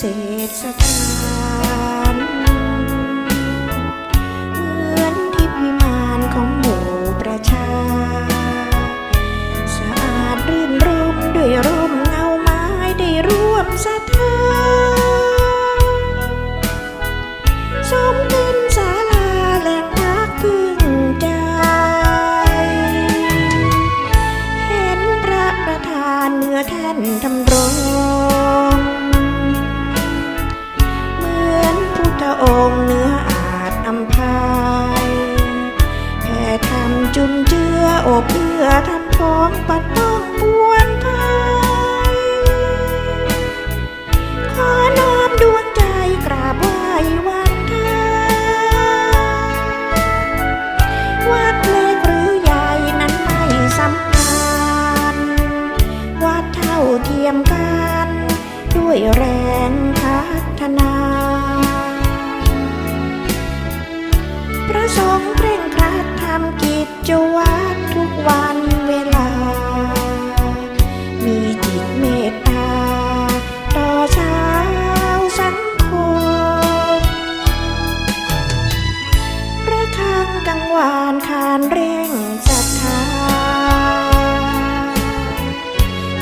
ศษสถา จุนเจืออบเพื่อทำท้องปัดต้องปวนภายขอน้อมดวงใจกราบไหว้วันทาวัดเล็กหรือใหญ่นั้นไม่สำคัญวัดเท่าเทียมกัน ด้วยแรงพัฒนาำกิจวัตรทุกวันเวลา มีจิตเมตตา ต่อชาวสังคมพระคังกังวานคานเร่งศรัทธา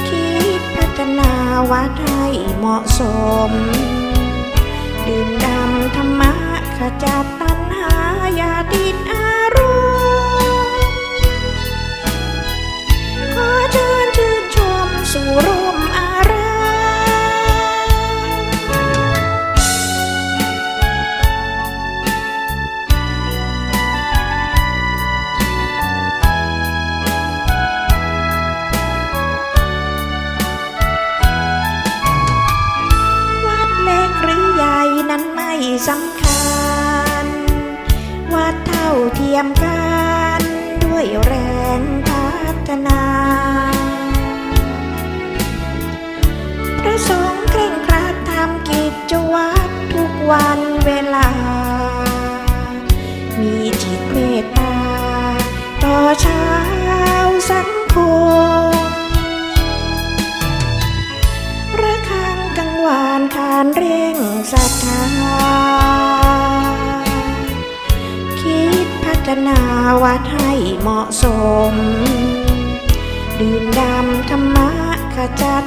คิดพัฒนาวัดให้เหมาะสม ดื่มดำธรรมะขจัดตัณหายาติด สำคัญวัดเท่าเทียมกันด้วยแรงพัฒนา พระสงฆ์เคร่งครัดทำกิจวัตรทุกวันเวลา มีจิตเมตตา ต่อชาวสังคมระฆังกังวานคานเร่ ศรัทธา คิดพัฒนาวัดให้เหมาะสม ดื่มดำธรรมะขจา